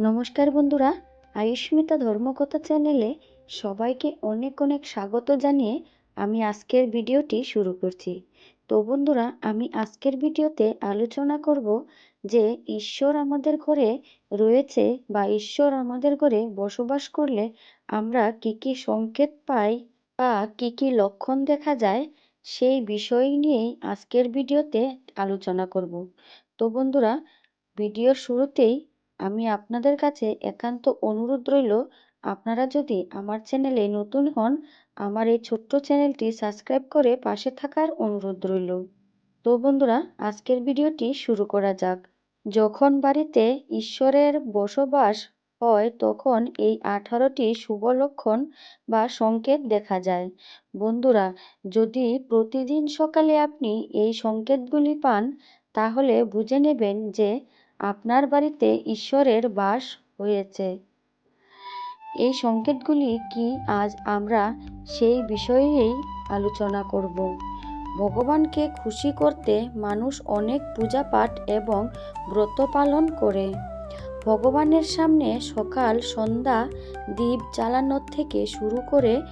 নমস্কার বন্ধুরা, আয়ুষ্মিতা ধর্মকথা চ্যানেলে সবাইকে অনেক অনেক স্বাগত জানিয়ে আমি আজকের ভিডিওটি শুরু করছি। তো বন্ধুরা, আমি আজকের ভিডিওতে আলোচনা করব যে ঈশ্বর আমাদের ঘরে রয়েছে বা ঈশ্বর আমাদের ঘরে বসবাস করলে আমরা কি কি সংকেত পাই বা কি কি লক্ষণ দেখা যায় সেই বিষয় নিয়েই আজকের ভিডিওতে আলোচনা করব। তো বন্ধুরা, ভিডিওর শুরুতেই আমি আপনাদের কাছে একান্ত অনুরোধ রইল, আপনারা যদি আমার চ্যানেলে নতুন হন, আমার এই ছোট্ট চ্যানেলটি সাবস্ক্রাইব করে পাশে থাকার অনুরোধ রইল। তো বন্ধুরা, আজকের ভিডিওটি শুরু করা যাক। যখন বাড়িতে ঈশ্বরের বসবাস হয়, তখন এই আঠারোটি শুভ লক্ষণ বা সংকেত দেখা যায়। বন্ধুরা, যদি প্রতিদিন সকালে আপনি এই সংকেতগুলি পান, তাহলে বুঝে নেবেন যে আপনার বাড়িতে ঈশ্বরের বাস হয়েছে। এই সংকেতগুলি কি আজ আমরা সেই বিষয়েই আলোচনা করব। ভগবানকে খুশি করতে মানুষ অনেক পূজা পাঠ এবং ব্রত পালন করে। ভগবানের সামনে সকাল, সন্ধ্যা দ্বীপ জ্বালানোর থেকে শুরু করে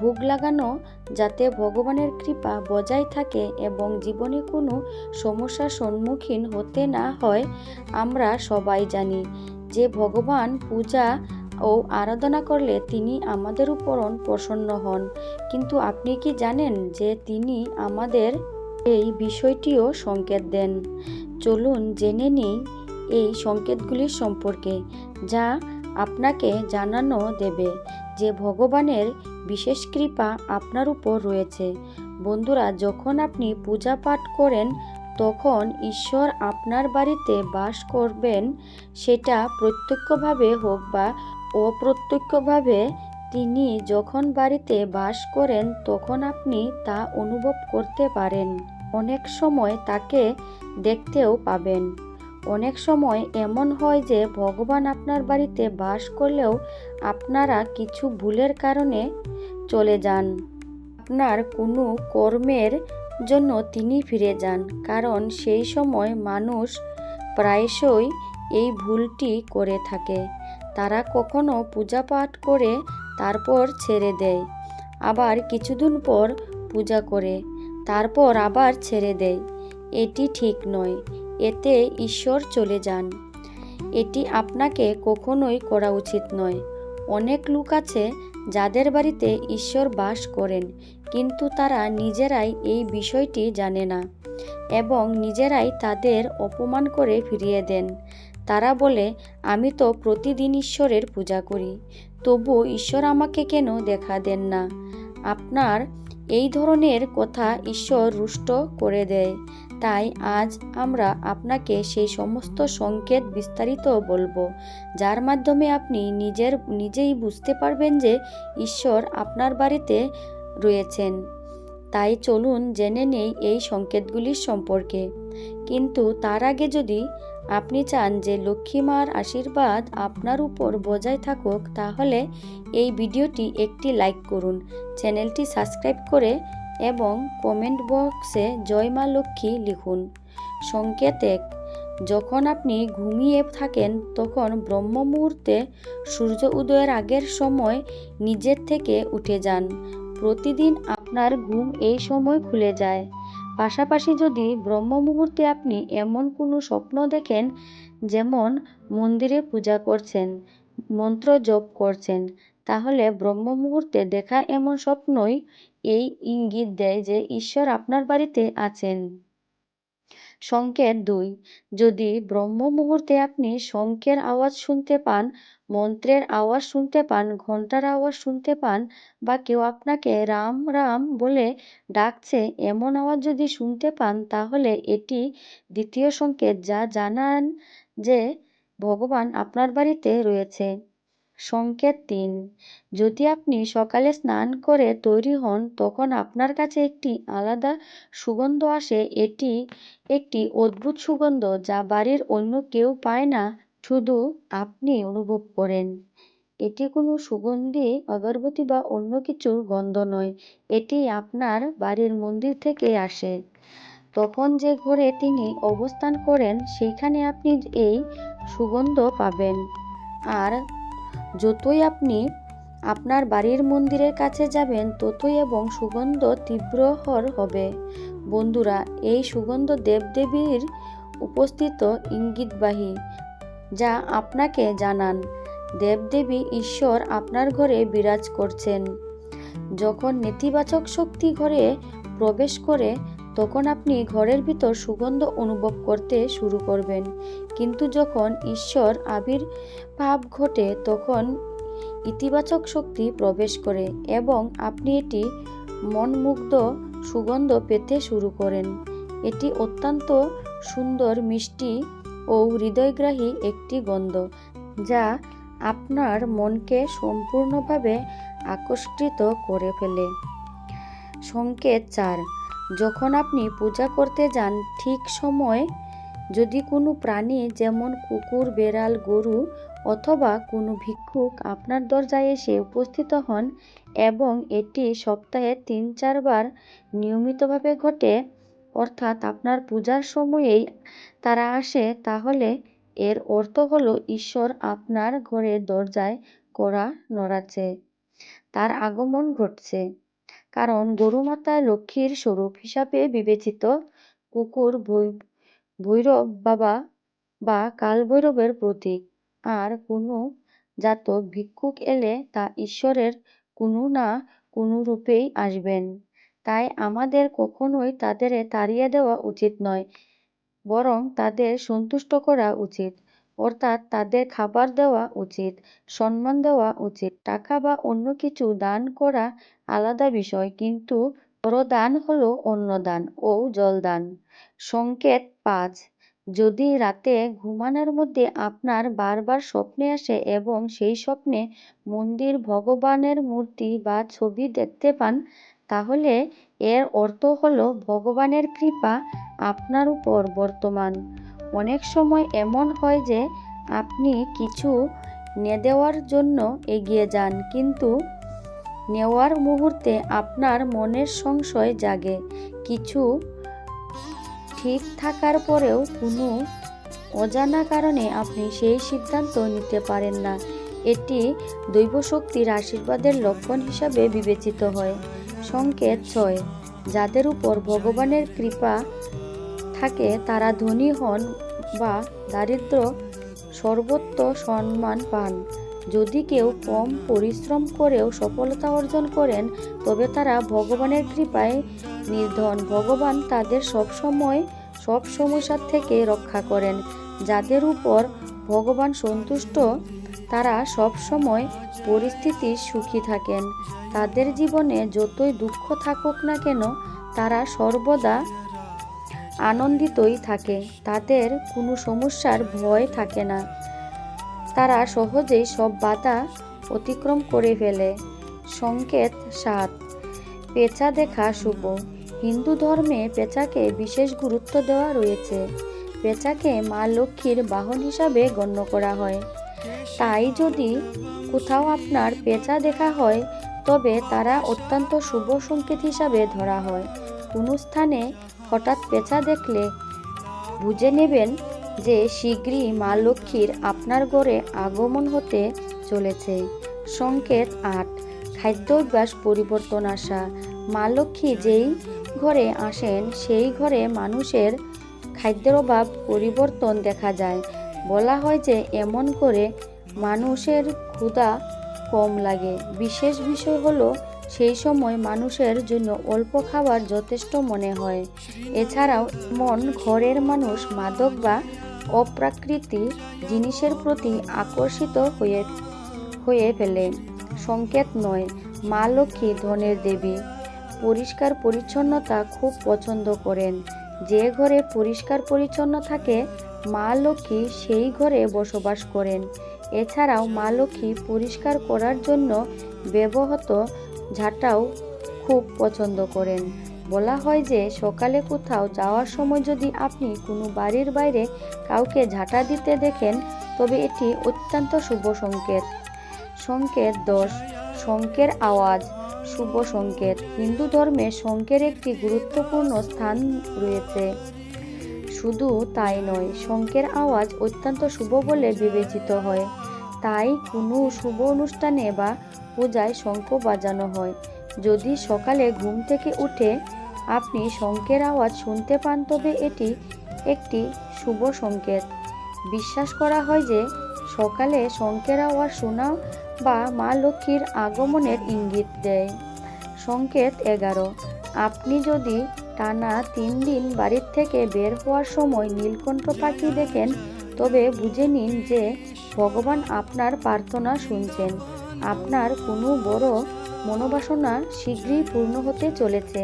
ভোগ লাগানো যাতে ভগবানের কৃপা বজায় থাকে এবং জীবনে কোনো সমস্যার সম্মুখীন হতে না হয়, আমরা সবাই জানি। যে ভগবান পূজা ও আরাধনা করলে তিনি আমাদের উপর প্রসন্ন হন। কিন্তু আপনি কি জানেন যে তিনি আমাদের এই বিষয়টিও সংকেত দেন? চলুন জেনে নিই এই সংকেতগুলির সম্পর্কে, যা আপনাকে জানানো দেবে যে ভগবানের বিশেষ কৃপা আপনার উপর রয়েছে। বন্ধুরা, যখন আপনি পূজা পাঠ করেন, তখন ঈশ্বর আপনার বাড়িতে বাস করবেন, সেটা প্রত্যক্ষভাবে হোক বা অপ্রত্যক্ষভাবে তিনি যখন বাড়িতে বাস করেন, তখন আপনি তা অনুভব করতে পারেন। অনেক সময় তাকে দেখতেও পাবেন। অনেক সময় এমন হয় যে ভগবান আপনার বাড়িতে বাস করলেও আপনারা কিছু ভুলের কারণে চলে যান। আপনার কোনো কর্মের জন্য তিনি ফিরে যান, কারণ সেই সময় মানুষ প্রায়শই এই ভুলটি করে থাকে। তারা কখনো পূজা পাঠ করে তারপর ছেড়ে দেয়, আবার কিছুদিন পর পূজা করে, তারপর আবার ছেড়ে দেয়। এটি ঠিক নয়। এতে ঈশ্বর চলে যান। এটি আপনাকে কখনোই করা উচিত নয়। অনেক লোক আছে যাদের বাড়িতে ঈশ্বর বাস করেন, কিন্তু তারা নিজেরাই এই বিষয়টি জানে না এবং নিজেরাই তাদের অপমান করে ফিরিয়ে দেন। তারা বলে, আমি তো প্রতিদিন ঈশ্বরের পূজা করি, তবু ঈশ্বর আমাকে কেন দেখা দেন না? আপনার এই ধরনের কথা ঈশ্বর রুষ্ট করে দেয়। তাই আজ আমরা আপনাকে সেই সমস্ত সংকেত বিস্তারিত বলব, যার মাধ্যমে আপনি নিজের, নিজেই বুঝতে পারবেন যে ঈশ্বর আপনার বাড়িতে রয়েছেন। তাই চলুন জেনে নেই এই সংকেতগুলির সম্পর্কে। কিন্তু তার আগে যদি আপনি চান যে লক্ষ্মীমার আশীর্বাদ আপনার উপর বজায় থাকুক, তাহলে এই ভিডিওটি একটি লাইক করুন, চ্যানেলটি সাবস্ক্রাইব করে এবং কমেন্ট বক্সে জয় মা লক্ষ্মী লিখুন। সংকেত এক, যখন আপনি ঘুমিয়ে থাকেন, তখন ব্রহ্ম মুহূর্তে সূর্য উদয়ের আগের সময় নিজের থেকে উঠে যান। প্রতিদিন আপনার ঘুম এই সময় খুলে যায়। পাশাপাশি যদি ব্রহ্ম মুহূর্তে আপনি এমন কোনো স্বপ্ন দেখেন, যেমন মন্দিরে পূজা করছেন, মন্ত্র জপ করছেন তাহলে ব্রহ্ম মুহূর্তে দেখা এমন স্বপ্নই এই ইঙ্গিত দেয় যে ঈশ্বর আপনার বাড়িতে আছেন। সংকেত দুই, যদি ব্রহ্ম মুহূর্তে আপনি শঙ্কের আওয়াজ শুনতে পান, মন্ত্রের আওয়াজ শুনতে পান ঘণ্টার আওয়াজ শুনতে পান বা কেউ আপনাকে রাম রাম বলে ডাকছে এমন আওয়াজ যদি শুনতে পান, তাহলে এটি দ্বিতীয় সংকেত যা জানান যে ভগবান আপনার বাড়িতে রয়েছে। সংকেত তিন যদি আপনি সকালে স্নান করে তৈরি হন, তখন আপনার কাছে একটি আলাদা সুগন্ধ আসে। এটি একটি অদ্ভুত সুগন্ধ যা বাড়ির অন্য কেউ পায় না, শুধু আপনি অনুভব করেন। এটি কোনো সুগন্ধি, অগরবতী বা অন্য কিছুর গন্ধ নয়, এটি আপনার বাড়ির মন্দির থেকে আসে। তখন যে ঘরে তিনি অবস্থান করেন সেইখানে আপনি এই সুগন্ধ পাবেন। আর যতই আপনি আপনার বাড়ির মন্দিরের কাছে যাবেন, ততই এবং সুগন্ধ তীব্রহর হবে। বন্ধুরা, এই সুগন্ধ দেবদেবীর উপস্থিত ইঙ্গিতবাহী, যা আপনাকে জানান, দেবদেবী ঈশ্বর আপনার ঘরে বিরাজ করছেন। যখন নেতিবাচক শক্তি ঘরে প্রবেশ করে তখন আপনি ঘরের ভিতর সুগন্ধ অনুভব করতে শুরু করবেন। কিন্তু যখন ঈশ্বর আবির্ভাব ঘটে, তখন ইতিবাচক শক্তি প্রবেশ করে এবং আপনি এটি মনমুগ্ধ সুগন্ধ পেতে শুরু করেন। এটি অত্যন্ত সুন্দর, মিষ্টি ও হৃদয়গ্রাহী একটি গন্ধ, যা আপনার মনকে সম্পূর্ণভাবে আকর্ষিত করে ফেলে। সংকেত চার যখন আপনি পূজা করতে যান, ঠিক সময় যদি কোনো প্রাণী, যেমন কুকুর, বেড়াল, গরু অথবা কোনো ভিক্ষুক আপনার দরজায় এসে উপস্থিত হন এবং এটি সপ্তাহে তিন চারবার নিয়মিতভাবে ঘটে, অর্থাৎ আপনার পূজার সময়েই তারা আসে, তাহলে এর অর্থ হলো ঈশ্বর আপনার ঘরের দরজায় করা নড়াচ্ছে, তার আগমন ঘটছে। কারণ গরু গরুমাতা লক্ষ্মীর স্বরূপ হিসাবে বিবেচিত। কুকুর ভৈরব বাবা বা কালভৈরবের প্রতীক। আর কোনো জাতক, ভিক্ষুক এলে তা ঈশ্বরের কোনো না কোনো রূপেই আসবেন। তাই আমাদের কখনোই তাদের তাড়িয়ে দেওয়া উচিত নয়, বরং তাদের সন্তুষ্ট করা উচিত। অর্থাৎ তাদের খাবার দেওয়া উচিত, সম্মান দেওয়া উচিত, টাকা বা অন্য কিছু দান করা আলাদা বিষয়, কিন্তু বড় দান হলো অন্নদান ও জলদান। সংকেত পাঁচ, যদি রাতে ঘুমানোর মধ্যে আপনার বারবার স্বপ্নে আসে এবং সেই স্বপ্নে মন্দির, ভগবানের মূর্তি বা ছবি দেখতে পান, তাহলে এর অর্থ হলো ভগবানের কৃপা আপনার উপর বর্তমান। অনেক সময় এমন হয় যে আপনি কিছু নে দেওয়ার জন্য এগিয়ে যান, কিন্তু নেওয়ার মুহূর্তে আপনার মনের সংশয় জাগে। কিছু ঠিক থাকার পরেও কোনো অজানা কারণে আপনি সেই সিদ্ধান্ত নিতে পারেন না। এটি দৈবশক্তির আশীর্বাদের লক্ষণ হিসাবে বিবেচিত হয়। সংকেত ছয়, যাদের উপর ভগবানের কৃপা থাকে, তারা ধনী হন। বা দারিদ্র সর্বত্র সম্মান পান। যদি কেউ কম পরিশ্রম করেও সফলতা অর্জন করেন, তবে তারা ভগবানের কৃপায় নির্ধন। ভগবান তাদের সবসময় সব সমস্যার থেকে রক্ষা করেন। যাদের উপর ভগবান সন্তুষ্ট, তারা সব সময় পরিস্থিতি সুখী থাকেন। তাদের জীবনে যতই দুঃখ থাকুক না কেন, তারা সর্বদা আনন্দিতই থাকে। তাদের কোনো সমস্যার ভয় থাকে না। তারা সহজেই সব বাধা অতিক্রম করে ফেলে। সংকেত সাত, পেঁচা দেখা শুভ। হিন্দু ধর্মে পেঁচাকে বিশেষ গুরুত্ব দেওয়া রয়েছে। পেঁচাকে মা লক্ষ্মীর বাহন হিসাবে গণ্য করা হয়। তাই যদি কোথাও আপনার পেঁচা দেখা হয়, তবে তারা অত্যন্ত শুভ সংকেত হিসাবে ধরা হয়। কোনো স্থানে হঠাৎ পেঁচা দেখলে বুঝে নেবেন যে শীঘ্রই মা লক্ষ্মীর আপনার ঘরে আগমন হতে চলেছে। সংকেত আট খাদ্যাভ্যাস পরিবর্তন আসা। মা লক্ষ্মী যেই ঘরে আসেন, সেই ঘরে মানুষের খাদ্যের অভাব পরিবর্তন দেখা যায়। বলা হয় যে এমন করে মানুষের ক্ষুধা কম লাগে। বিশেষ বিষয় হলো সেই সময় মানুষের জন্য অল্প খাবার যথেষ্ট মনে হয়। এছাড়াও মন ঘরের মানুষ মাদক বা অপ্রাকৃতি জিনিসের প্রতি আকর্ষিত হয়ে হয়ে ফেলে। সংকেত নয়, মা লক্ষ্মী ধনের দেবী। পরিষ্কার পরিচ্ছন্নতা খুব পছন্দ করেন। যে ঘরে পরিষ্কার পরিচ্ছন্ন থাকে, মা লক্ষ্মী সেই ঘরে বসবাস করেন। এছাড়াও মা লক্ষ্মী পরিষ্কার করার জন্য ব্যবহৃত ঝাঁটাও খুব পছন্দ করেন। বলা হয় যে, সকালে কোথাও যাওয়ার সময় যদি আপনি কোনো বাড়ির বাইরে কাউকে ঝাঁটা দিতে দেখেন, তবে এটি অত্যন্ত শুভ সংকেত। সংকেত দশ শঙ্কের আওয়াজ, শুভ সংকেত। হিন্দু ধর্মে শঙ্কের একটি গুরুত্বপূর্ণ স্থান রয়েছে। শুধু তাই নয় শঙ্কের আওয়াজ অত্যন্ত শুভ বলে বিবেচিত হয়। তাই কোনো শুভ অনুষ্ঠানে বা পূজায় শঙ্খ বাজানো হয়। যদি সকালে ঘুম থেকে উঠে আপনি শঙ্খের আওয়াজ শুনতে পান, তবে এটি একটি শুভ সংকেত। বিশ্বাস করা হয় যে সকালে শঙ্খের আওয়াজ শোনা বা মা লক্ষ্মীর আগমনের ইঙ্গিত দেয়। সংকেত এগারো। আপনি যদি টানা তিন দিন বাড়ির থেকে বের হওয়ার সময় নীলকণ্ঠ পাখি দেখেন, তবে বুঝে নিন যে ভগবান আপনার প্রার্থনা শুনছেন। আপনার কোনো বড় মনোবাসনা শীঘ্রই পূর্ণ হতে চলেছে।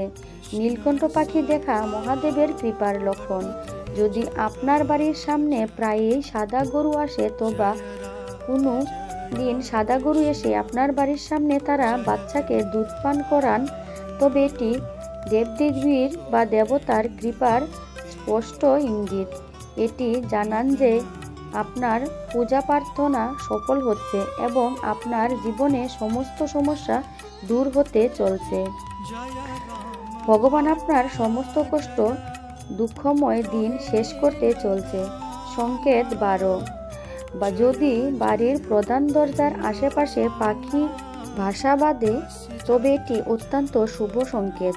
নীলকণ্ঠ পাখি দেখা মহাদেবের কৃপার লক্ষণ। যদি আপনার বাড়ির সামনে প্রায়ই সাদা গরু আসে, তো বা কোনো দিন সাদা গরু এসে আপনার বাড়ির সামনে তারা বাচ্চাকে দুধ পান করান, তবে এটি দেবদেবীর বা দেবতার কৃপার স্পষ্ট ইঙ্গিত। এটি জানান যে আপনার পূজা প্রার্থনা সফল হচ্ছে এবং আপনার জীবনে সমস্ত সমস্যা দূর হতে চলছে। ভগবান আপনার সমস্ত কষ্ট, দুঃখময় দিন শেষ করতে চলছে। সংকেত বারো। বা যদি বাড়ির প্রধান দরজার আশেপাশে পাখি ভাষা বাঁধে, তবে এটি অত্যন্ত শুভ সংকেত।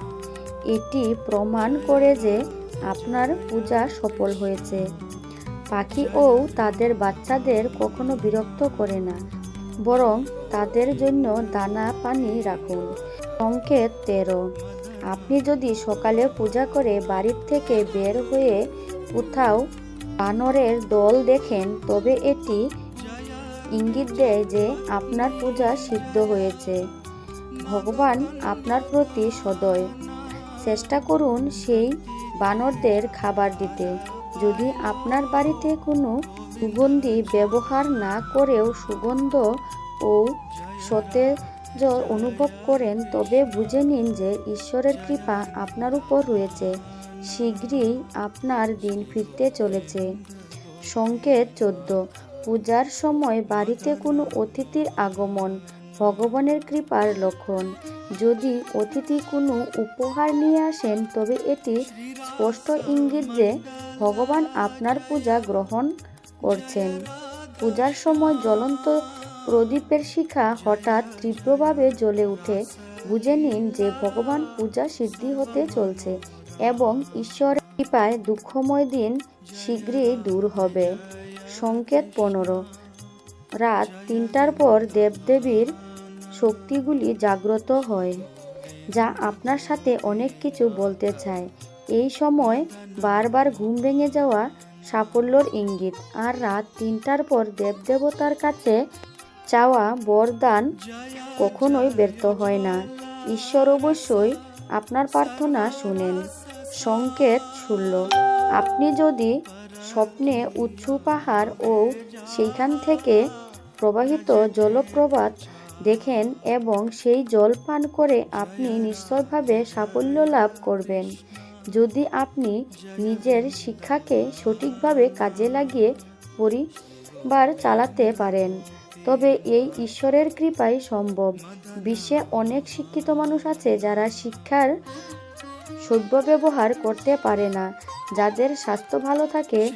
এটি প্রমাণ করে যে আপনার পূজা সফল হয়েছে। পাখিও তাদের বাচ্চাদের কখনো বিরক্ত করে না, বরং তাদের জন্য দানা পানি রাখুন। সংকেত তেরো। আপনি যদি সকালে পূজা করে বাড়ির থেকে বের হয়ে কোথাও বানরের দল দেখেন, তবে এটি ইঙ্গিত দেয় যে আপনার পূজা সিদ্ধ হয়েছে। ভগবান আপনার প্রতি সদয়। চেষ্টা করুন সেই বানরদের খাবার দিতে। যদি আপনার বাড়িতে কোনো সুগন্ধি ব্যবহার না করেও সুগন্ধ ও সতেজ অনুভব করেন, তবে বুঝে নিন যে ঈশ্বরের কৃপা আপনার উপর রয়েছে। শীঘ্রই আপনার দিন ফিরতে চলেছে। সংকেত চোদ্দ। পূজার সময় বাড়িতে কোনো অতিথির আগমন, ভগবানের কৃপার লক্ষণ। যদি অতিথি কোনো উপহার নিয়ে আসেন, তবে এটি স্পষ্ট ইঙ্গিত যে ভগবান আপনার পূজা গ্রহণ করছেন। পূজার সময় জ্বলন্ত প্রদীপের শিখা হঠাৎ তীব্রভাবে জ্বলে উঠে। বুঝে নিন যে ভগবান পূজা সিদ্ধি হতে চলছে এবং ঈশ্বরের কৃপায় দুঃখময় দিন শীঘ্রই দূর হবে। সংকেত পনেরো। রাত তিনটার পর দেবদেবীর শক্তিগুলি জাগ্রত হয়, যা আপনার সাথে অনেক কিছু বলতে চায়। এই সময় বারবার ঘুম ভেঙে যাওয়া সাফল্যর ইঙ্গিত। আর রাত তিনটার পর দেবদেবতার কাছে চাওয়া বরদান কখনোই ব্যর্থ হয় না। ঈশ্বর অবশ্যই আপনার প্রার্থনা শুনেন। সংকেত শুনল, আপনি যদি স্বপ্নে উঁচু পাহাড় ও সেইখান থেকে প্রবাহিত জলপ্রপাত দেখেন এবং সেই জল পান করে আপনি নিশ্চয়ভাবে সাফল্য লাভ করবেন যদি আপনি নিজের শিক্ষাকে সঠিকভাবে কাজে লাগিয়ে পরিবার চালাতে পারেন, তবে এই ঈশ্বরের কৃপাই সম্ভব। বিশ্বে অনেক শিক্ষিত মানুষ আছে যারা শিক্ষার সভ্য ব্যবহার করতে পারে না। যাদের স্বাস্থ্য ভালো থাকে,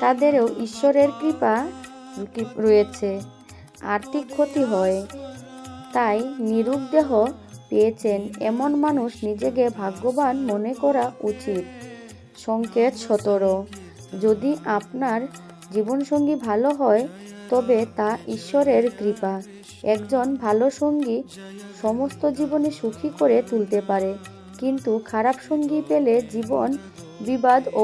তাদেরও ঈশ্বরের কৃপা রয়েছে। আর্থিক ক্ষতি হয়, তাই নিরূপ দেহ পেয়েছেন এমন মানুষ নিজেকে ভাগ্যবান মনে করা উচিত। সংকেত সতেরো। যদি আপনার জীবনসঙ্গী ভালো হয়, তবে তা ঈশ্বরের কৃপা। একজন ভালো সঙ্গী সমস্ত জীবনে সুখী করে তুলতে পারে, কিন্তু খারাপ সঙ্গী পেলে জীবন বিবাদ ও